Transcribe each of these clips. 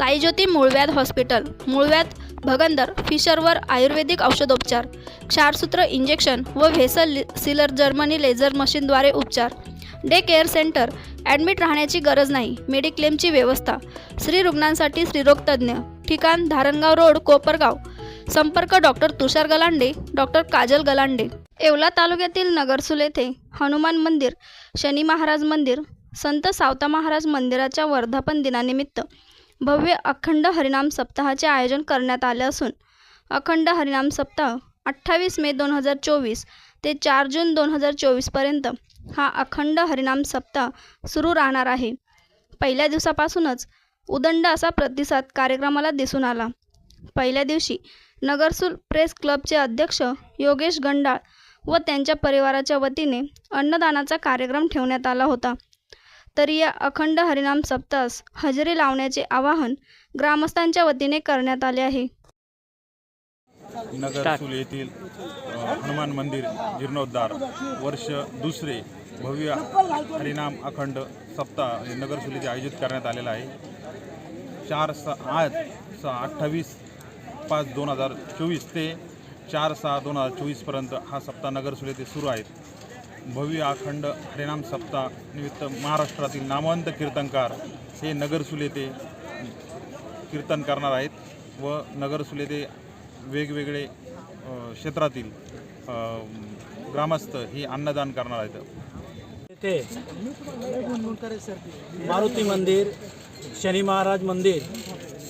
साईज्योती मूळव्याध हॉस्पिटल मूळव्याध भगंदर फिशरवर आयुर्वेदिक औषधोपचार क्षारसूत्र इंजेक्शन व व्हेसल सिलर जर्मनी लेझर मशीनद्वारे उपचार. डे केअर सेंटर ॲडमिट राहण्याची गरज नाही मेडिक्लेमची व्यवस्था. स्त्री रुग्णांसाठी स्त्रीरोग तज्ज्ञ. ठिकाण धारणगाव रोड कोपरगाव. संपर्क डॉक्टर तुषार गलांडे डॉक्टर काजल गलांडे. येवला तालुक्यातील नगरसूल येथे हनुमान मंदिर शनी महाराज मंदिर संत सावता महाराज मंदिराच्या वर्धापन दिनानिमित्त भव्य अखंड हरिनाम सप्ताहाचे आयोजन करण्यात आले असून अखंड हरिनाम सप्ताह अठ्ठावीस मे दोन हजार चोवीस ते चार जून दोन हजार चोवीसपर्यंत हा अखंड हरिनाम सप्ताह सुरू राहणार आहे. पहिल्या दिवसापासूनच उदंड असा प्रतिसाद कार्यक्रमाला दिसून आला. पहिल्या दिवशी नगरसूल प्रेस क्लबचे अध्यक्ष योगेश गंडाळ व त्यांच्या परिवाराच्या वतीने अन्नदानाचा कार्यक्रम ठेवण्यात आला होता. तरी या अखंड हरिनाम सप्तास हजेरी लावण्याचे आवाहन ग्रामस्थांच्या वतीने करण्यात आले आहे. नगर सुल येथील हनुमान मंदिर जीर्णोद्धार वर्ष दुसरे भव्य हरिनाम अखंड सप्ताह हे नगर सुल येथे आयोजित करण्यात आलेला आहे. चार स आज स अठ्ठावीस पाच दोन हजार चोवीस ते चार सहा दोन हजार चोवीसपर्यंत हा सप्ताह नगर येथे सुरू आहेत. भव्य अखंड हरिनाम सप्ताह निमित्त महाराष्ट्रातील नामवंत कीर्तनकार हे नगरसुलेते येथे कीर्तन करणार आहेत व नगरसुलेते येथे वेगवेगळे क्षेत्रातील ग्रामस्थ ही अन्नदान करणार आहेत. येथे मारुती मंदिर शनी महाराज मंदिर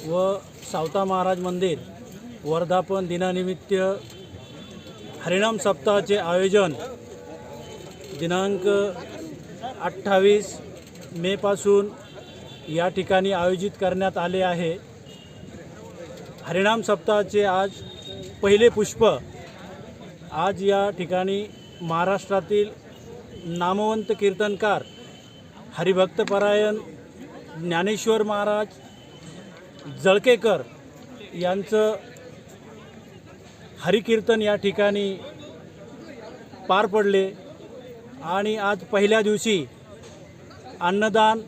व सावता महाराज मंदिर वर्धापन दिनानिमित्त हरिनाम सप्ताहाचे आयोजन दिनांक अठ्ठावीस मेपासून या ठिकाणी आयोजित करण्यात आले आहे. हरिणाम सप्ताहाचे आज पहिले पुष्प आज या ठिकाणी महाराष्ट्रातील नामवंत कीर्तनकार हरिभक्तपरायण ज्ञानेश्वर महाराज जळकेकर यांचं हरिकीर्तन या ठिकाणी पार पडले. आणि आज पहिल्या दिवशी अन्नदान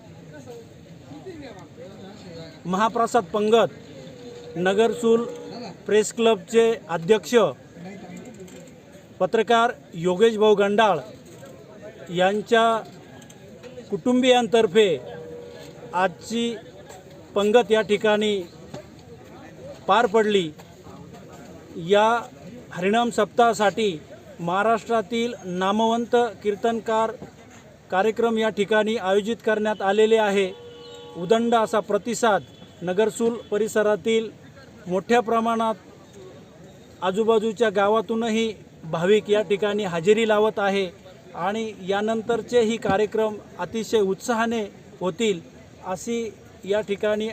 महाप्रसाद पंगत नगरसूल प्रेस क्लबचे अध्यक्ष पत्रकार योगेश भाऊ गंडाळ यांच्या कुटुंबियांतर्फे आजची पंगत या ठिकाणी पार पडली. या हरिणाम सप्ताहासाठी महाराष्ट्रातील नामवंत कीर्तनकार कार्यक्रम या ठिकाणी आयोजित करण्यात आलेले आहे. उदंड असा प्रतिसाद नगरसूल परिसरातील मोठ्या प्रमाणात आजूबाजूच्या गावातूनही भाविक या ठिकाणी हजेरी लावत आहे आणि यानंतरचेही कार्यक्रम अतिशय उत्साहाने होतील अशी या ठिकाणी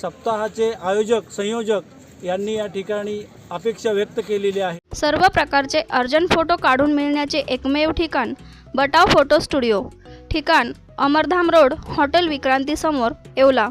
सप्ताहाचे आयोजक संयोजक यांनी या ठिकाणी अपेक्षा व्यक्त केलेली आहे. सर्व प्रकारचे अर्जंट फोटो काढून मिळण्याचे एकमेव ठिकाण बटाव फोटो स्टुडिओ. ठिकाण अमरधाम रोड हॉटेल विक्रांती समोर येवला.